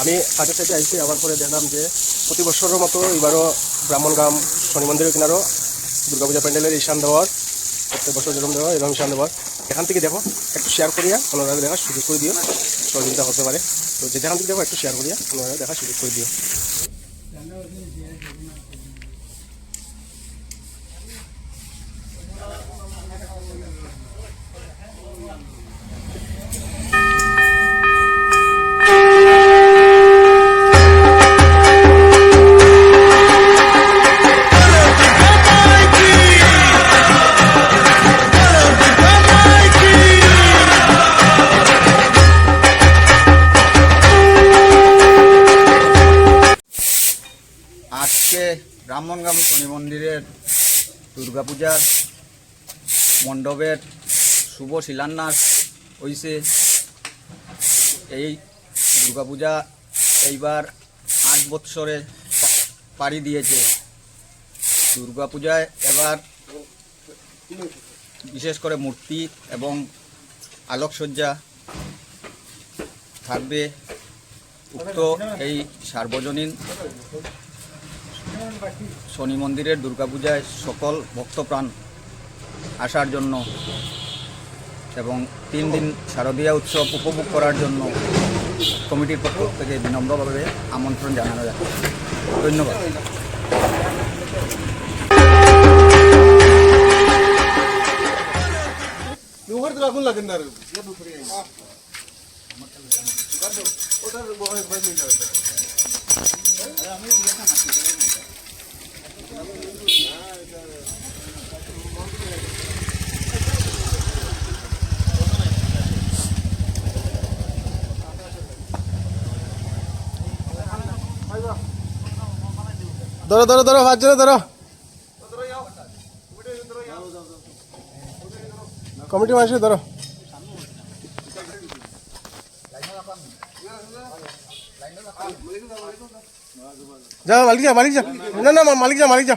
আমি হাটের সাইডে আইসি আবার পরে দেখলাম যে প্রতি বছরের মতো এবারও ব্রাহ্মণগ্রাম শনি মন্দিরের কিনারও দুর্গাপূজা প্যান্ডেলের ঈশান দেওয়ার, প্রত্যেক বছর যেরকম দেওয়া এরকম ঈশান দেওয়ার। এখান থেকে দেখো, একটু শেয়ার করিয়া অন্যরা দেখার সুযোগ করে দিও। সহযোগিতা হতে পারে। তো যেখান থেকে দেখো, একটু শেয়ার করিয়া অন্যরা দেখার সুযোগ করে দিও। আজকে ব্রাহ্মণগ্রাম শনি মন্দিরের দুর্গাপূজার মণ্ডপের শুভ শিলান্যাস হয়েছে এই দুর্গাপূজা এইবার আট বৎসরে পাড়ি দিয়েছে। দুর্গাপূজায় এবার বিশেষ করে মূর্তি এবং আলোকসজ্জা থাকবে। উক্ত এই সার্বজনীন শনি মন্দিরের দুর্গাপূজায় সকল ভক্তপ্রাণ আসার জন্য এবং তিন দিন শারদীয়া উৎসব উপভোগ করার জন্য কমিটির পক্ষ থেকে বিনম্রভাবে আমন্ত্রণ জানানো যাচ্ছে। ধন্যবাদ। ধরো ধরো ধরো ভাত ধরো। কমিটি মানুষের ধরো। যাও, মালিক যা মালিক যা না না মালিক যা মালিক যা